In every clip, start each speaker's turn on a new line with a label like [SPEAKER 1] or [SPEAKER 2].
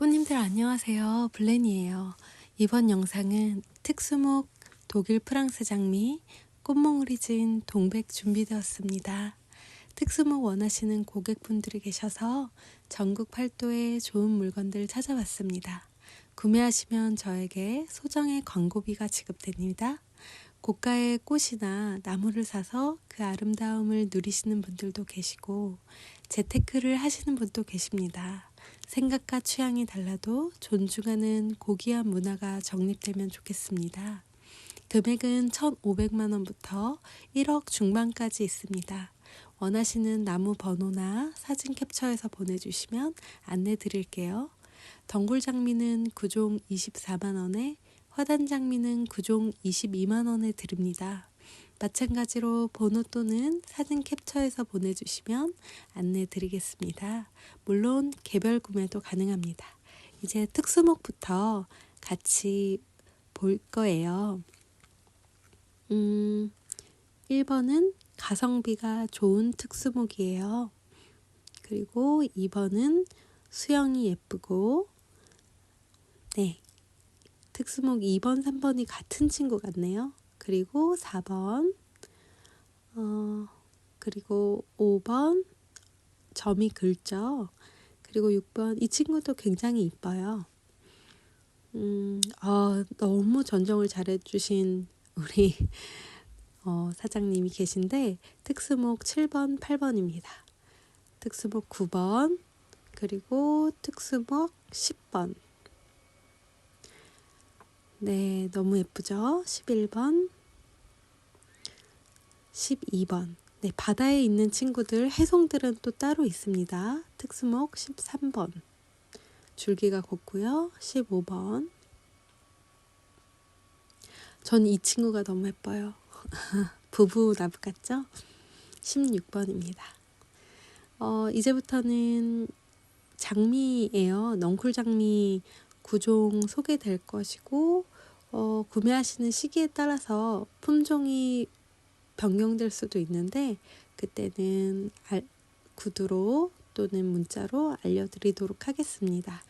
[SPEAKER 1] 꽃님들 안녕하세요. 블렌이에요. 이번 영상은 특수목 독일 프랑스 장미 꽃몽우리 진 동백 준비되었습니다. 특수목 원하시는 고객분들이 계셔서 전국 팔도에 좋은 물건들 찾아봤습니다. 구매하시면 저에게 소정의 광고비가 지급됩니다. 고가의 꽃이나 나무를 사서 그 아름다움을 누리시는 분들도 계시고 재테크를 하시는 분도 계십니다. 생각과 취향이 달라도 존중하는 고귀한 문화가 정립되면 좋겠습니다. 금액은 1,500만 원부터 1억 중반까지 있습니다. 원하시는 나무 번호나 사진 캡처해서 보내주시면 안내 드릴게요. 덩굴 장미는 9종 24만 원에 화단 장미는 9종 22만 원에 드립니다. 마찬가지로 번호 또는 사진 캡처해서 보내주시면 안내 드리겠습니다. 물론 개별 구매도 가능합니다. 이제 특수목부터 같이 볼 거예요. 음, 1번은 가성비가 좋은 특수목이에요. 그리고 2번은 수영이 예쁘고, 네. 특수목 2번, 3번이 같은 친구 같네요. 그리고 4번, 어, 그리고 5번, 점이 긁죠. 그리고 6번, 이 친구도 굉장히 이뻐요. 음, 어, 너무 전정을 잘해주신 우리 어, 사장님이 계신데, 특수목 7번, 8번입니다. 특수목 9번, 그리고 특수목 10번. 네, 너무 예쁘죠? 11번, 12번. 네, 바다에 있는 친구들, 해송들은 또 따로 있습니다. 특수목 13번. 줄기가 곱고요. 15번. 전 이 친구가 너무 예뻐요. 부부 나무 같죠? 16번입니다. 어, 이제부터는 장미예요. 넝쿨 장미 구종 소개될 것이고 어, 구매하시는 시기에 따라서 품종이 변경될 수도 있는데 그때는 알, 구두로 또는 문자로 알려드리도록 하겠습니다.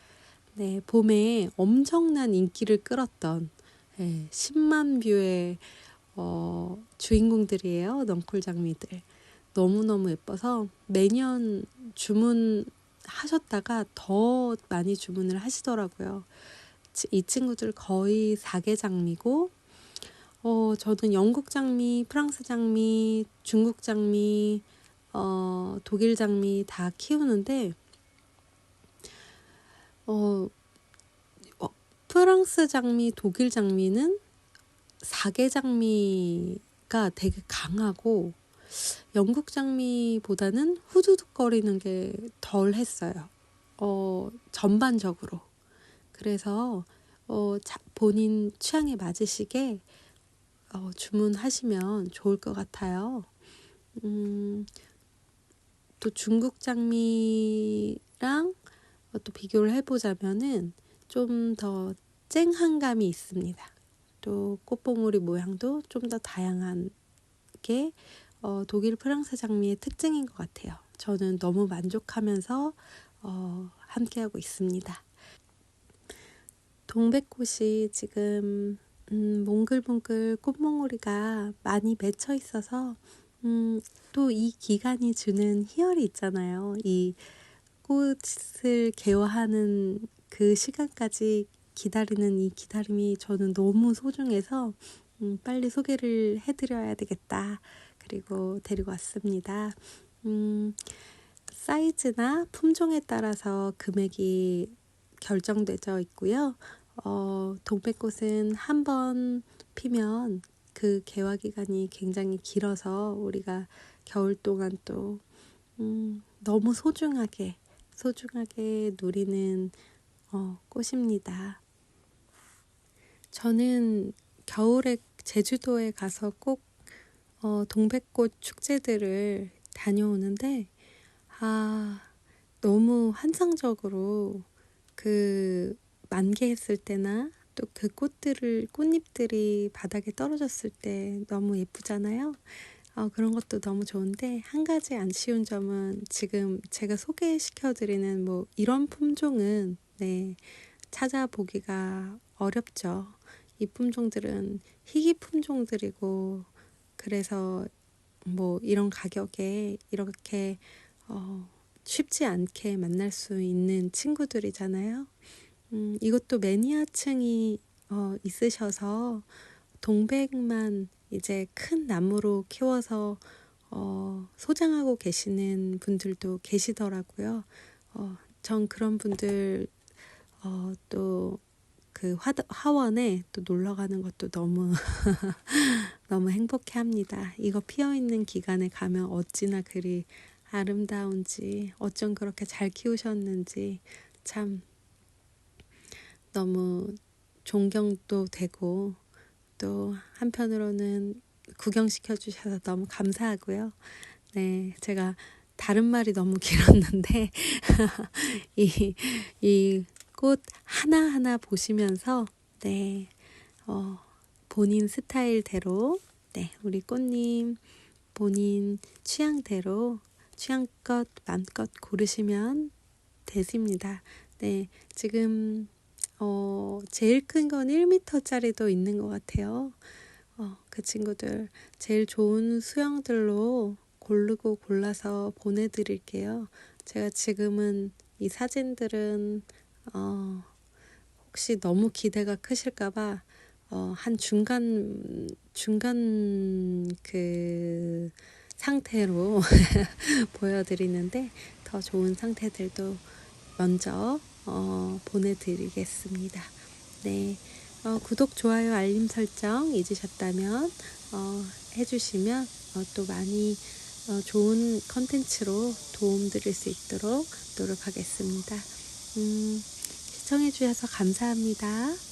[SPEAKER 1] 네, 봄에 엄청난 인기를 끌었던 네, 10만 뷰의 어, 주인공들이에요. 넝쿨 장미들. 너무너무 예뻐서 매년 주문하셨다가 더 많이 주문을 하시더라고요. 이 친구들 거의 사계 장미고 어, 저는 영국 장미, 프랑스 장미, 중국 장미, 어, 독일 장미 다 키우는데 어, 어, 프랑스 장미, 독일 장미는 사계 장미가 되게 강하고 영국 장미보다는 후두둑거리는 게 덜 했어요. 어, 전반적으로. 그래서 어, 자, 본인 취향에 맞으시게 어, 주문하시면 좋을 것 같아요. 음, 또 중국 장미랑 어, 또 비교를 해보자면은 좀 더 쨍한 감이 있습니다. 또 꽃봉오리 모양도 좀 더 다양한 게 어, 독일 프랑스 장미의 특징인 것 같아요. 저는 너무 만족하면서 어, 함께하고 있습니다. 동백꽃이 지금 음, 몽글몽글 꽃몽오리가 많이 맺혀 있어서 음, 또 이 기간이 주는 희열이 있잖아요. 이 꽃을 개화하는 그 시간까지 기다리는 이 기다림이 저는 너무 소중해서 음, 빨리 소개를 해드려야 되겠다. 그리고 데리고 왔습니다. 음, 사이즈나 품종에 따라서 금액이 결정되어 있고요. 어, 동백꽃은 한 번 피면 그 개화 기간이 굉장히 길어서 우리가 겨울 동안 또 음, 너무 소중하게 소중하게 누리는 어, 꽃입니다. 저는 겨울에 제주도에 가서 꼭 어, 동백꽃 축제들을 다녀오는데 아 너무 환상적으로 그 만개했을 때나 또 그 꽃들을 꽃잎들이 바닥에 떨어졌을 때 너무 예쁘잖아요. 어, 그런 것도 너무 좋은데 한 가지 안 쉬운 점은 지금 제가 소개시켜 드리는 뭐 이런 품종은 네, 찾아보기가 어렵죠. 이 품종들은 희귀 품종들이고 그래서 뭐 이런 가격에 이렇게 어, 쉽지 않게 만날 수 있는 친구들이잖아요. 음, 이것도 매니아층이 어, 있으셔서 동백만 이제 큰 나무로 키워서 어, 소장하고 계시는 분들도 계시더라고요. 어, 전 그런 분들 어, 또그 화원에 또 놀러 가는 것도 너무 너무 행복해 합니다. 이거 피어 있는 기간에 가면 어찌나 그리 아름다운지 어쩜 그렇게 잘 키우셨는지 참 너무 존경도 되고 또 한편으로는 구경시켜 주셔서 너무 감사하고요. 네, 제가 다른 말이 너무 길었는데 이 이 꽃 하나하나 보시면서 네. 어, 본인 스타일대로 네, 우리 꽃님 본인 취향대로 취향껏 맘껏 고르시면 되십니다. 네, 지금 어, 제일 큰 건 1m짜리도 있는 것 같아요. 어, 그 친구들 제일 좋은 수영들로 고르고 골라서 보내드릴게요. 제가 지금은 이 사진들은 어, 혹시 너무 기대가 크실까봐 어, 한 중간 중간 그 상태로 보여드리는데 더 좋은 상태들도 먼저 어, 보내드리겠습니다. 네. 어, 구독, 좋아요, 알림 설정 잊으셨다면 어, 해주시면 어, 또 많이 어, 좋은 컨텐츠로 도움 드릴 수 있도록 노력하겠습니다. 음, 시청해주셔서 감사합니다.